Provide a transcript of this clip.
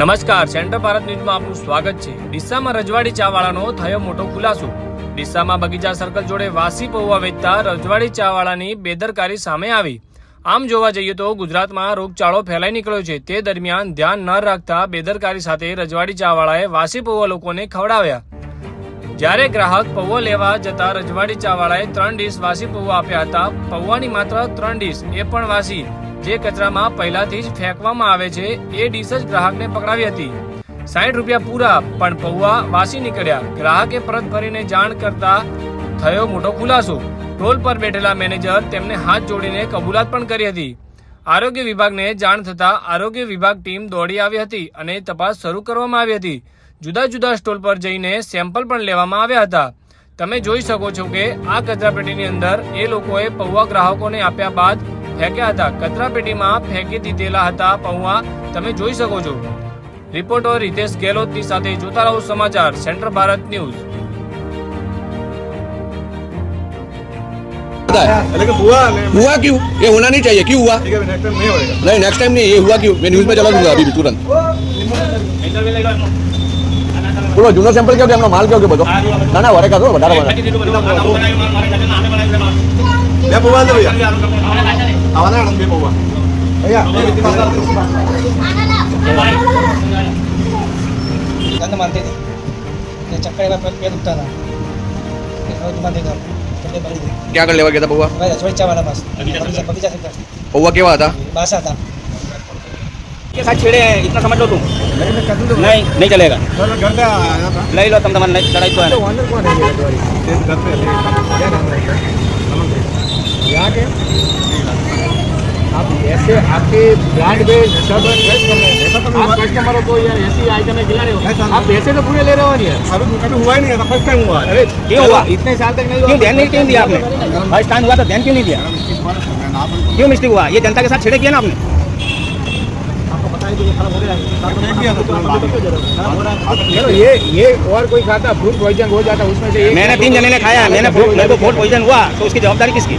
નમસ્કાર, સેન્ટર ભારત ન્યૂઝમાં આપનું સ્વાગત છે. ડીસામાં રજવાડી ચાવાળાનો થયો મોટો ખુલાસો. ડીસામાં બગીચા સર્કલ જોડે વાસી પૌવા વેચતા રજવાડી ચાવાળાની બેદરકારી સામે આવી. આમ જોવા જઈએ તો ગુજરાતમાં રોગચાળો ફેલાઈ નીકળ્યો છે. તે દરમિયાન ધ્યાન ન રાખતા બેદરકારી સાથે રજવાડી ચાવાળાએ વાસી પૌવા લોકોને ખવડાવ્યા. જ્યારે ગ્રાહક પૌવો લેવા જતા રજવાડી ચાવાળાએ ત્રણ ડીશ વાસી પૌવા આપ્યા હતા, પૌવાની માત્ર ત્રણ ડીશ એ પણ વાસી. જે કચરામાં પહેલાથી જ ફેંકવામાં આવે છે, એ ડીશ જ ગ્રાહકને પકડાવી હતી. સાઠ રૂપિયા પૂરા, પણ પૌવા વાસી નીકળ્યા. ગ્રાહકે પરત ફરીને જાણ કરતા થયો મોટો ખુલાસો. ટોલ પર બેઠેલા મેનેજર તેમને હાથ જોડીને કબૂલાત પણ કરી હતી. આરોગ્ય વિભાગને જાણ થતા આરોગ્ય વિભાગ ટીમ દોડી આવી હતી અને તપાસ શરૂ કરવામાં આવી હતી. જુદા જુદા સ્ટોલ પર જઈને સેમ્પલ પણ લેવામાં આવ્યા હતા. તમે જોઈ શકો છો કે આ કચરાપેટીની અંદર એ લોકોએ પૌવા ગ્રાહકોને આપ્યા બાદ ફેંક્યા હતા કચરાપેટીમાં ફેંકી દીધેલા હતા પૌવા તમે જોઈ શકો છો રિપોર્ટર રિતેશ ગેહલોતની સાથે જોતા રહો સમાચાર સેન્ટર ભારત ન્યૂઝ होता है लेकिन हुआ नहीं हुआ क्यों ये होना नहीं चाहिए क्यों हुआ ठीक है नेक्स्ट टाइम नहीं होएगा नहीं नेक्स्ट टाइम नहीं ये हुआ क्यों मैं न्यूज़ में चला दूंगा अभी भी तुरंत બોલો જૂનો સેમ્પલ કેવો કે એમનો માલ કેવો કે બધો ના ના વરે કાઢો વધારે વધારે બે પૌવા દે ભૈયા આવાના આનંદ બે પૌવા ભૈયા गंद मानते थे ये चक्कर में पेट पेट उठता था फिर रोज मानते थे चक्कर बड़ी थी ક્યાં આગળ લેવા ગયા હતા પૌવા भाई रसोई चा वाला बस बगीचा बगीचा से कर પૌવા કેવા હતા बासा था के साथ छेड़े हैं इतना समझ लो तुम नहीं नहीं चलेगा घर पे आया था ले लो तुम तुम्हारी लड़ाई तो है नहीं। घर पे क्या नाम है यहाँ के आप ऐसे आपके ब्रांड पे सब टेस्ट कर रहे हैं आप कस्टमरों को यार ऐसी आइटमें खिला रहे हो। आप पैसे तो पूरे ले रहे हो नहीं यार अभी कभी हुआ ही नहीं फ़र्स्ट टाइम हुआ। अरे क्यों हुआ? इतने साल तक नहीं हुआ। ध्यान नहीं क्यों दिया आपने? फ़र्स्ट टाइम हुआ तो ध्यान क्यों नहीं दिया? क्यों मिस्टेक हुआ? ये जनता के साथ छेड़े किया ना आपने? ये ये और कोई खाता फ़ूड पॉइजन हो जाता उसमें से मैंने तीन जने ने खाया मैंने फूड- मेरे को फ़ूड पॉइजन हुआ तो उसकी जवाबदारी किसकी?